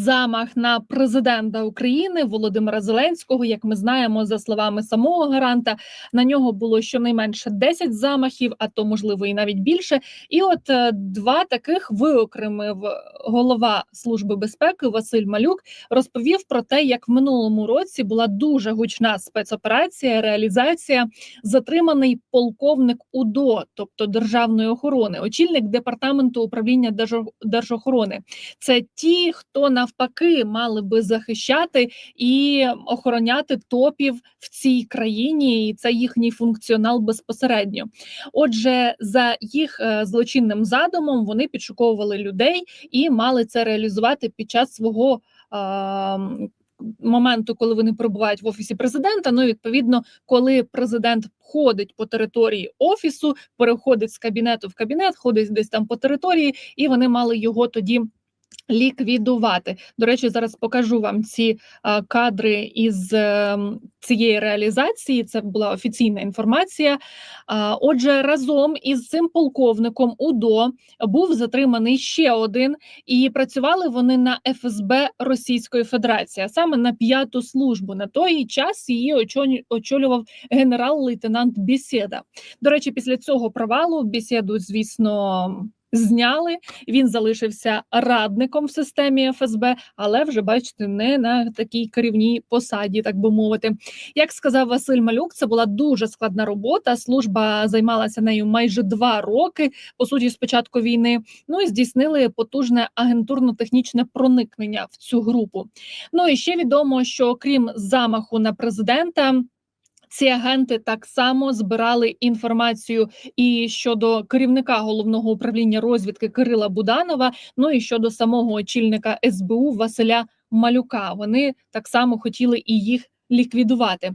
Замах на президента України Володимира Зеленського, як ми знаємо, за словами самого гаранта, на нього було щонайменше 10 замахів, а то можливо і навіть більше. І от е, два таких виокремив голова служби безпеки Василь Малюк. Розповів про те, як в минулому році була дуже гучна спецоперація, реалізація затриманий полковник УДО, тобто державної охорони, очільник департаменту управління держо- держохорони. Це ті, хто навпаки мали би захищати і охороняти топів в цій країні, і це їхній функціонал безпосередньо. Отже, за їх е, злочинним задумом вони підшуковували людей і мали це реалізувати під час свого. Моменту, коли вони перебувають в офісі президента, ну і відповідно, коли президент ходить по території офісу, переходить з кабінету в кабінет, ходить десь там по території, і вони мали його тоді ліквідувати. До речі, зараз покажу вам ці кадри із ем, цієї реалізації. Це була офіційна інформація. Отже, разом із цим полковником УДО був затриманий ще один, і працювали вони на ФСБ Російської Федерації, а саме на п'яту службу. На той час її очолю- очолював генерал-лейтенант Бєсєда. До речі, після цього провалу Бєсєду, звісно. Зняли, він залишився радником в системі ФСБ, але вже бачите, не на такій керівній посаді, так би мовити. Як сказав Василь Малюк, це була дуже складна робота. Служба займалася нею майже два роки, по суті, з початку війни. Ну і здійснили потужне агентурно-технічне проникнення в цю групу. Ну і ще відомо, що крім замаху на президента. Ці агенти так само збирали інформацію і щодо керівника головного управління розвідки Кирила Буданова, ну і щодо самого очільника СБУ Василя Малюка. Вони так само хотіли і їх ліквідувати.